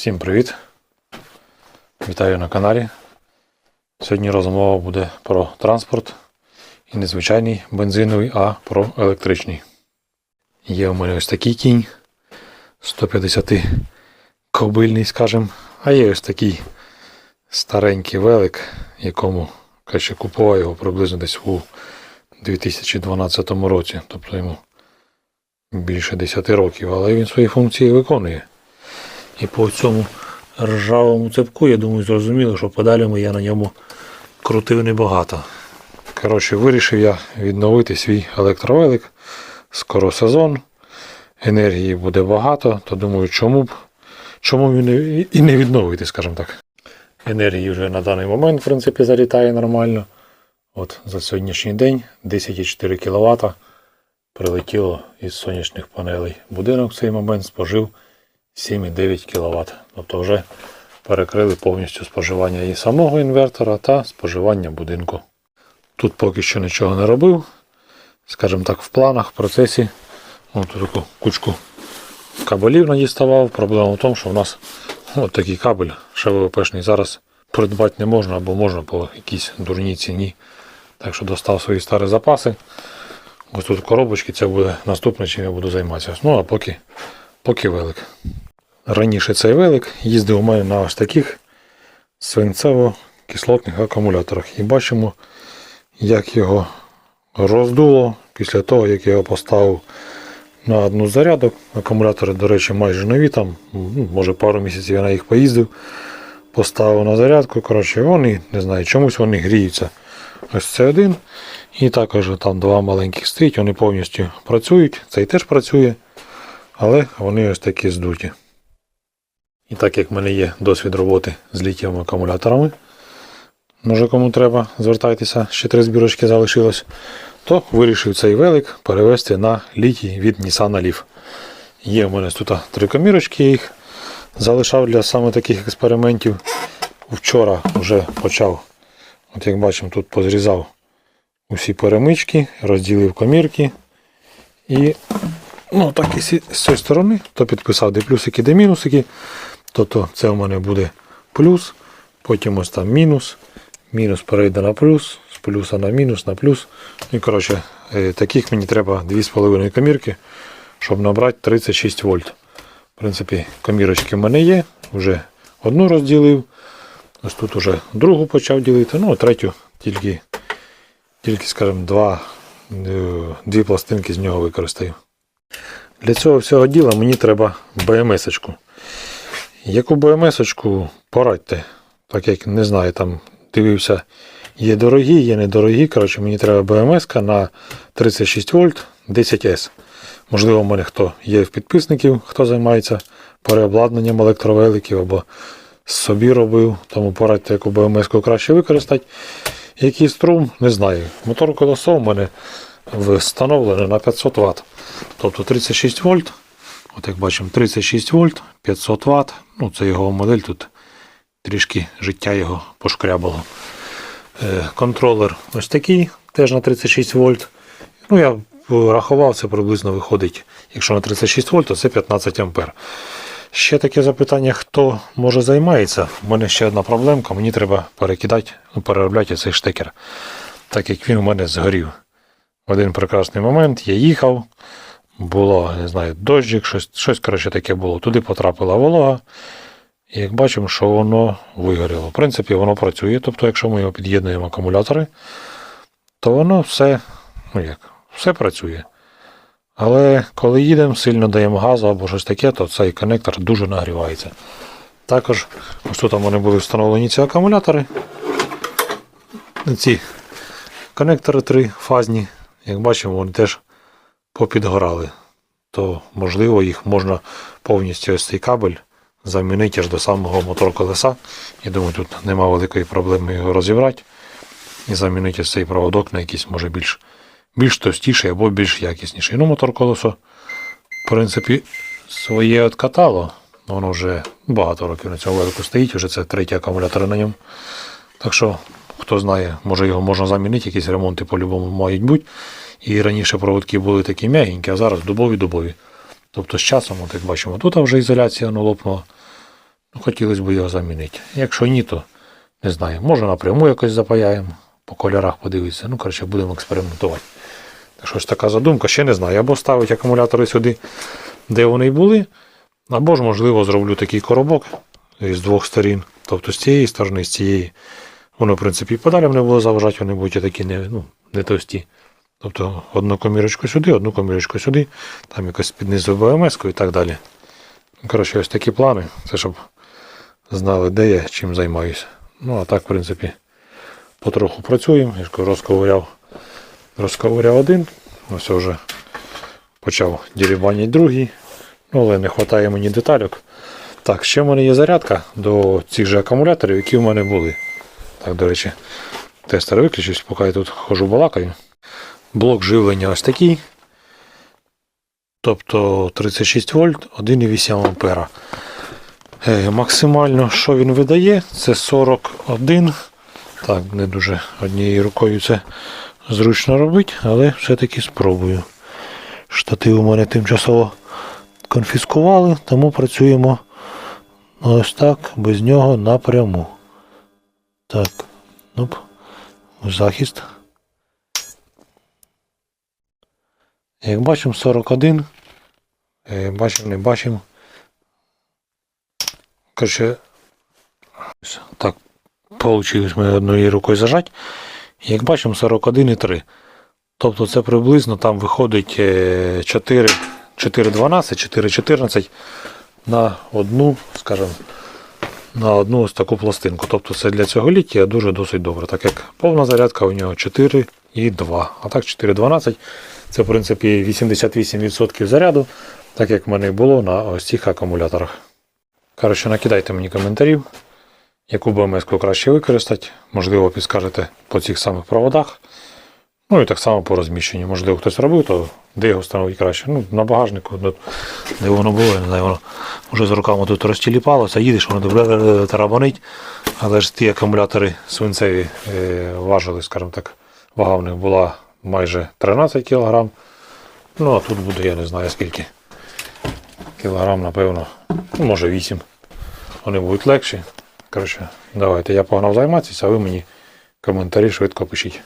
Всім привіт! Вітаю на каналі. Сьогодні розмова буде про транспорт і не звичайний бензиновий, а про електричний. Є у мене ось такий кінь 150 кобильний, скажімо, а є ось такий старенький велик, якому краще купував його приблизно десь у 2012 році, тобто йому більше 10 років, але він свої функції виконує. І по цьому ржавому цепку, я думаю, зрозуміло, що педалями я на ньому крутив небагато. Коротше, вирішив я відновити свій електровелик. Скоро сезон, енергії буде багато, то думаю, чому б чому б і не відновити, скажімо так. Енергії вже на даний момент, в принципі, залітає нормально. От за сьогоднішній день 10,4 кВт прилетіло із сонячних панелей. Будинок в цей момент спожив 7,9 кВт. Тобто вже перекрили повністю споживання і самого інвертора та споживання будинку. Тут поки що нічого не робив. Скажімо так, в планах, в процесі. От таку кучку кабелів надіставав. Проблема в тому, що в нас от такий кабель ШВПшний зараз придбати не можна або можна по якійсь дурній ціні. Так що достав свої старі запаси. Ось тут в коробочці це буде наступне, чим я буду займатися. Ну а поки, поки велик. Раніше цей велик їздив у мене на ось таких свинцево-кислотних акумуляторах. І бачимо, як його роздуло після того, як я його поставив на одну зарядок. Акумулятори, до речі, майже нові, там, ну, може пару місяців я на їх поїздив, поставив на зарядку. Коротше, вони, не знаю, чомусь вони гріються. Ось це один. І також там два маленьких стоїть, вони повністю працюють. Цей теж працює, але вони ось такі здуті. І так як в мене є досвід роботи з літієвими акумуляторами, може кому треба, звертайтеся, ще три збірочки залишилось, то вирішив цей велик перевести на літій від Nissan Leaf. Є в мене тут три комірочки, я їх залишав для саме таких експериментів. Вчора вже почав, от як бачимо, тут позрізав усі перемички, розділив комірки. І ну, так і з цієї сторони, то підписав де плюсики, де мінусики. Тобто це у мене буде плюс, потім ось там мінус, мінус перейде на плюс, з плюса на мінус, на плюс. І коротше, е, таких мені треба 2,5 комірки, щоб набрати 36 вольт. В принципі, комірочки в мене є, вже одну розділив. Ось тут вже другу почав ділити, ну третю тільки, тільки скажімо, два, е, дві пластинки з нього використаю. Для цього всього діла мені треба BMS-очку. Яку BMS-очку порадьте, так як не знаю, там дивився, є дорогі, є недорогі. Коротше, мені треба BMS на 36 вольт 10S. Можливо, у мене хто є в підписників, хто займається переобладнанням електровеликів або собі робив, тому порадьте, яку BMS краще використати. Який струм, не знаю. Мотор колесо у мене встановлений на 500 Вт. Тобто 36 вольт. От як бачимо, 36 вольт, 500 Вт. Ну, це його модель тут трішки життя його пошкрябало. Е, контролер ось такий, теж на 36 вольт. Ну, я рахував, це приблизно виходить. Якщо на 36 вольт, то це 15 ампер. Ще таке запитання, хто може займається. У мене ще одна проблемка, мені треба перекидати, ну, переробляти цей штекер, так як він у мене згорів. Один прекрасний момент я їхав, було, не знаю, дощик, щось, щось коротше таке було. Туди потрапила волога. І як бачимо, що воно вигоріло. В принципі, воно працює. Тобто, якщо ми його під'єднуємо акумулятори, то воно все, ну як, все працює. Але коли їдемо, сильно даємо газу або щось таке, то цей коннектор дуже нагрівається. Також, ось тут у мене були встановлені ці акумулятори. Ці коннектори трифазні, як бачимо, вони теж попідгорали. То можливо їх можна повністю ось цей кабель замінити аж до самого мотор колеса. Я думаю, тут нема великої проблеми його розібрати і замінити цей проводок на якийсь може більш, більш товстіший або більш якісніший. Ну, мотор колесо, в принципі, своє откатало. Воно вже багато років на цьому велику стоїть, вже це третій акумулятор на ньому. Так що, хто знає, може його можна замінити, якісь ремонти по-любому мають бути. І раніше проводки були такі м'ягенькі, а зараз дубові-дубові. Тобто з часом, от як бачимо, тут вже ізоляція ну, лопнула. Ну, хотілося б його замінити. Якщо ні, то не знаю. Може напряму якось запаяємо, по кольорах подивитися. Ну, коротше, будемо експериментувати. Так що ось така задумка, ще не знаю. Або ставити акумулятори сюди, де вони й були, або ж, можливо, зроблю такий коробок з двох сторін. Тобто з цієї сторони, з цієї. Воно, в принципі, і подалям не було заважати, вони будуть такі не, ну, не товсті. Тобто одну комірочку сюди, одну комірочку сюди, там якось під низу БМС і так далі. Ну, Коротше, ось такі плани. Це щоб знали, де я чим займаюся. Ну, а так, в принципі, потроху працюємо. Я розковиряв, розковиряв один. Ось вже почав дерибанити другий. Ну, але не вистачає мені детальок. Так, ще в мене є зарядка до цих же акумуляторів, які в мене були. Так, до речі, тестер виключусь, поки я тут хожу балакаю. Блок живлення ось такий. Тобто 36 вольт, 1,8 ампера. Е, Максимально, що він видає, це 41. Так, не дуже однією рукою це зручно робити, але все-таки спробую. Штатив у мене тимчасово конфіскували, тому працюємо ось так, без нього напряму. Так, оп, захист. Як бачимо, 41. Е, Бачимо, не бачимо. Коротше, ось так, вийшло мене однією рукою зажати. Як бачимо, 41,3. Тобто це приблизно там виходить е, 4, 4,12, 4,14 на одну, скажімо, на одну ось таку пластинку. Тобто це для цього літія дуже досить добре. Так як повна зарядка у нього 4,2. А так 4,12 це в принципі 88% заряду, так як в мене було на ось цих акумуляторах. Коротше, накидайте мені коментарів, яку БМС краще використати. Можливо, підскажете по цих самих проводах. Ну і так само по розміщенню. Можливо, хтось робив, то де його встановити краще. Ну, на багажнику, де воно було, я не знаю, воно вже з руками тут розтіліпалося, їдеш, воно добре тарабанить, але ж ті акумулятори свинцеві е, важили, скажімо так, вага в них була майже 13 кг. Ну, а тут буде, я не знаю скільки. Кілограм, напевно, ну, може 8. Вони будуть легші. Коротше, давайте я погнав займатися, а ви мені коментарі швидко пишіть.